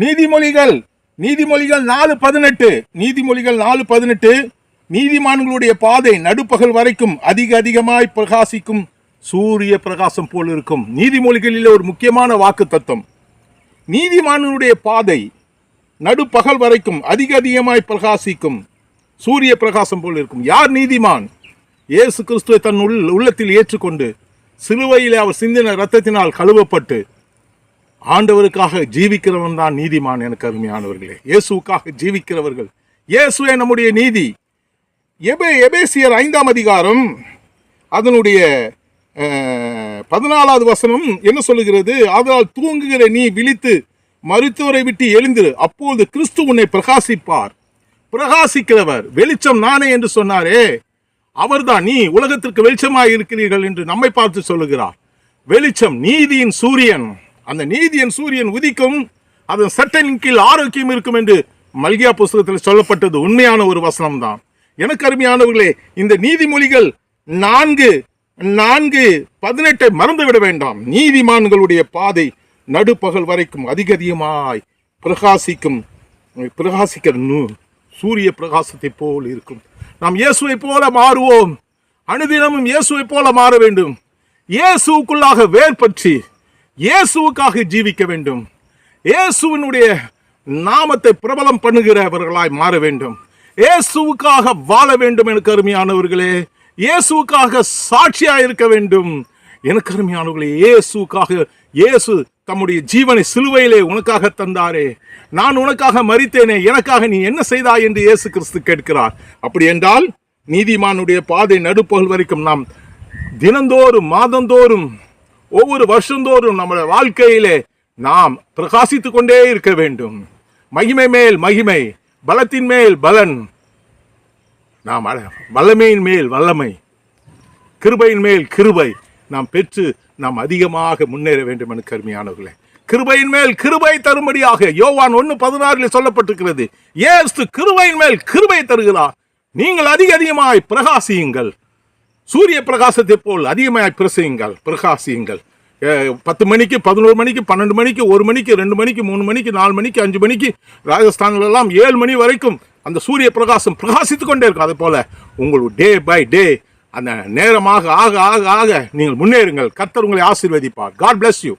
நீதிமொழிகள் நீதிமொழிகள் நாலு பதினெட்டு நீதிமொழிகள் நாலு பதினெட்டு நீதிமான்களுடைய பாதை நடுப்பகல் வரைக்கும் அதிக அதிகமாய் பிரகாசிக்கும் சூரிய பிரகாசம் போல் இருக்கும். நீதிமொழிகளில் ஒரு முக்கியமான வாக்கு தத்துவம். நீதிமானுடைய பாதை நடுப்பகல் வரைக்கும் அதிக அதிகமாய் பிரகாசிக்கும் சூரிய பிரகாசம் போல் இருக்கும். யார் நீதிமான்? இயேசு கிறிஸ்துவை தன் உள் உள்ளத்தில் ஏற்றுக்கொண்டு சிலுவையில் அவர் சிந்தின ரத்தத்தினால் கழுவப்பட்டு ஆண்டவருக்காக ஜீவிக்கிறவன் தான் நீதிமான் எனக்கு அருமையானவர்களே. இயேசுவுக்காக ஜீவிக்கிறவர்கள். இயேசுவே நம்முடைய நீதி. எபே எபேசியர் ஐந்தாம் அதிகாரம் அதனுடைய பதினாலாவது வசனம் என்ன சொல்லுகிறது? அதனால் தூங்குகிற நீ விழித்து மருத்துவரை விட்டு எழுந்திரு. அப்போது கிறிஸ்து உன்னை பிரகாசிப்பார். பிரகாசிக்கிறவர். வெளிச்சம் நானே என்று சொன்னாரே. அவர்தான் நீ உலகத்திற்கு வெளிச்சமாக இருக்கிறீர்கள் என்று நம்மை பார்த்து சொல்லுகிறார். வெளிச்சம் நீதியின் சூரியன். அந்த நீதியின் சூரியன் உதிக்கும் அதன் சட்டனின் கீழ் ஆரோக்கியம் இருக்கும் என்று மல்கியா புஸ்தகத்தில் சொல்லப்பட்டது உண்மையான ஒரு வசனம் தான் எனக்கு அருமையானவர்களே இந்த நீதிமொழிகள் நான்கு நான்கு பதினெட்டை மறந்துவிட வேண்டாம். நீதிமான்களுடைய பாதை நடுப்பகல் வரைக்கும் அதிக அதிகமாய் பிரகாசிக்கும் பிரகாசிக்கிற சூரிய பிரகாசத்தை போல் இருக்கும். நாம் இயேசுவை போல மாறுவோம். அனுதினமும் இயேசுவை போல மாற வேண்டும். இயேசுவுக்குள்ளாக வேர் பற்றி இயேசுவுக்காக ஜீவிக்க வேண்டும். இயேசுவினுடைய நாமத்தை பிரபலம் பண்ணுகிறவர்களாய் மாற வேண்டும். இயேசுவுக்காக வாழ வேண்டும் எனக்கு அருமையானவர்களே. இயேசுவுக்காக சாட்சியாக இருக்க வேண்டும். எனக்கு அருமையானவர்களே இயேசுக்காக இயேசு தம்முடைய ஜீவனை சிலுவையிலே உனக்காக தந்தாரே. நான் உனக்காக மறித்தேனே எனக்காக நீ என்ன செய்தாய் என்று இயேசு கிறிஸ்து கேட்கிறார். அப்படி என்றால் நீதிமானுடைய பாதை நடுப்பகல் வரைக்கும் நாம் தினந்தோறும் மாதந்தோறும் ஒவ்வொரு வருஷந்தோறும் நம்முடைய வாழ்க்கையிலே நாம் பிரகாசித்து கொண்டே இருக்க வேண்டும். மகிமை மேல் மகிமை பலத்தின் மேல் பலன். நாம் வல்லமையின் மேல் வல்லமை கிருபையின் மேல் கிருபை நாம் பெற்று நாம் அதிகமாக முன்னேற வேண்டும் என கருமையானவர்களே. கிருபையின் மேல் கிருபை தரும்படியாக யோவான் ஒன்று பதினாறில் சொல்லப்பட்டிருக்கிறது. ஏஸ்து கிருபையின் மேல் கிருபை தருகிறார். நீங்கள் அதிக அதிகமாய் பிரகாசியுங்கள். சூரிய பிரகாசத்தை போல் அதிகமாக பிரசியுங்கள் பிரகாசியுங்கள். பத்து மணிக்கு பதினோரு மணிக்கு பன்னெண்டு மணிக்கு ஒரு மணிக்கு ரெண்டு மணிக்கு மூணு மணிக்கு நாலு மணிக்கு அஞ்சு மணிக்கு ராஜஸ்தான்லாம் எல்லாம் ஏழு மணி வரைக்கும் அந்த சூரிய பிரகாசம் பிரகாசித்து கொண்டே இருக்கும். அதே போல் உங்கள் டே பை டே அந்த நேரமாக ஆக ஆக ஆக நீங்கள் முன்னேறுங்கள். கர்த்தர் உங்களை ஆசீர்வதிப்பார். God bless you